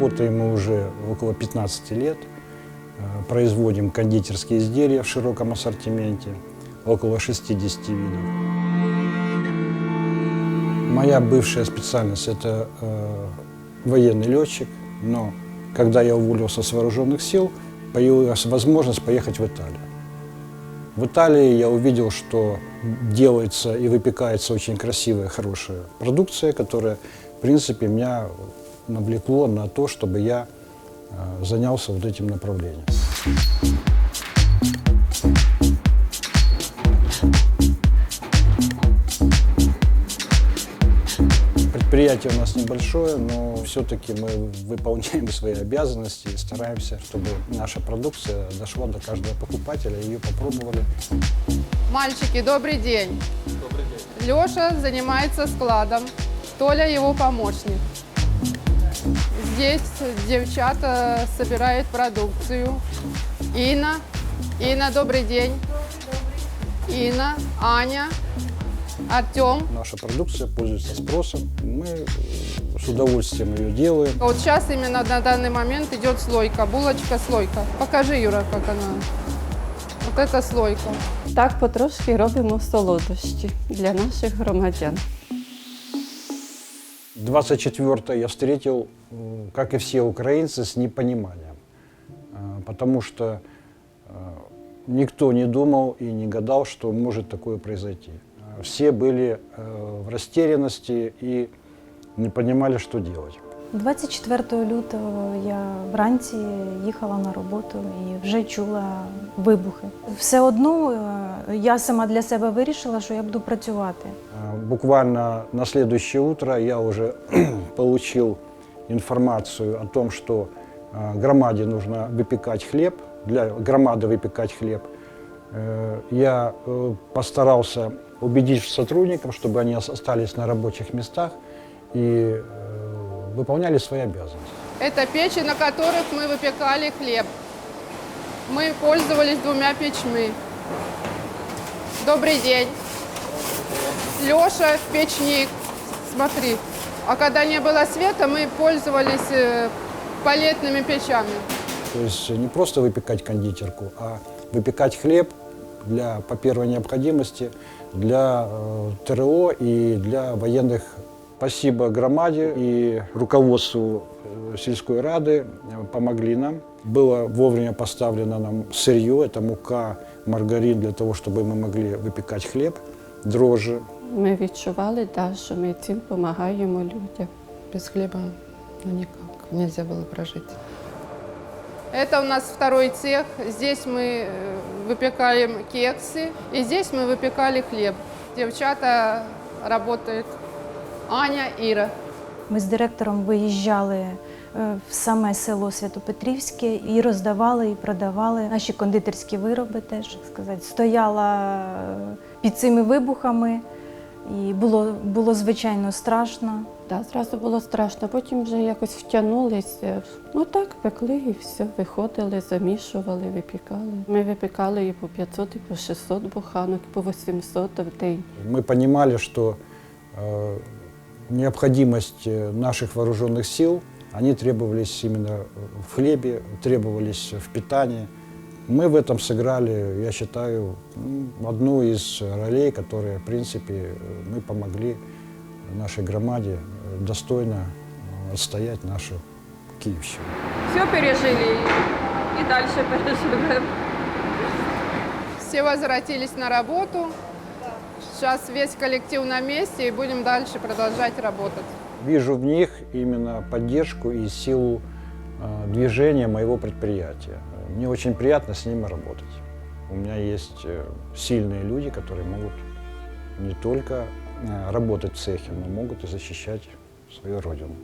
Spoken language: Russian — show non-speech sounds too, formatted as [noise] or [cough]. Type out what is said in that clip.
Работаем мы уже около 15 лет. Э, Производим кондитерские изделия в широком ассортименте, около 60 видов. Моя бывшая специальность – это э, военный летчик, но когда я уволился с вооруженных сил, появилась возможность поехать в Италию. В Италии я увидел, что делается и выпекается очень красивая, хорошая продукция, которая, в принципе, меня навлекло на то, чтобы я э, занялся вот этим направлением. Предприятие у нас небольшое, но все-таки мы выполняем [laughs] свои обязанности и стараемся, чтобы наша продукция дошла до каждого покупателя, ее попробовали. Мальчики, добрый день. Добрый день. Леша занимается складом, Толя его помощник. Здесь девчата собирают продукцию. Инна. Инна, добрый день. Инна, Аня, Артем. Наша продукция пользуется спросом, мы э, с удовольствием ее делаем. Вот сейчас именно на данный момент идет слойка, булочка слойка. Покажи, Юра, как она. Вот это слойка. Так потрошки робимо солодощі для наших громадян. 24 я встретил, как и все украинцы, с непониманием. А, Потому что а, никто не думал и не гадал, что может такое произойти. А, Все были э, в растерянности и не понимали, что делать. 24 лютого я вранці їхала на роботу і вже чула вибухи. Все одно е, я сама для себе вирішила, що я буду працювати. А, Буквально на следующее утро я уже получил информацию о том, что а, громаде нужно выпекать хлеб, для громады выпекать хлеб. Э, Я э, постарался убедить сотрудников, чтобы они ос- остались на рабочих местах и э, выполняли свои обязанности. Это печи, на которых мы выпекали хлеб. Мы пользовались двумя печми. Добрый день. Леша, печник. Смотри. А когда не было света, мы пользовались э, палетными печами. То есть не просто выпекать кондитерку, а выпекать хлеб для, по первой необходимости для э, ТРО и для военных. Спасибо громаде и руководству э, сельской рады э, помогли нам. Было вовремя поставлено нам сырье, это мука, маргарин для того, чтобы мы могли выпекать хлеб, дрожжи. Ми відчували, да, що ми цим допомагаємо людям. Без хлеба ну, никак нельзя было прожить. Это у нас второй цех. Здесь мы э, выпекаем кексы. И здесь мы выпекали хлеб. Девчата работают. Аня, Ира. Ми з директором виїжджали е, в саме село Святопетрівське і роздавали і продавали наші кондитерські вироби теж так сказати. Стояла е, під цими вибухами, і було, було звичайно страшно. Да, зразу було страшно, потім вже якось втягнулися. Ну так, пекли і все, виходили, замішували, випікали. Ми випікали і по 500, і по 600 буханок, і по 800 в день. Мы понимали, что э, необходимость э, наших вооруженных сил, они требовались именно в хлебе, требовались в питании. Мы в этом сыграли, я считаю, одну из ролей, которые, в принципе, э, мы помогли нашей громаде э, достойно отстоять нашу Киевщину. Все пережили і далі [laughs] переживемо. Все возвратились на работу. Сейчас весь коллектив на месте и будем дальше продолжать работать. Вижу в них именно поддержку и силу э, движения моего предприятия. Мне очень приятно с ними работать. У меня есть э, сильные люди, которые могут не только э, работать в цехе, но могут и защищать свою родину.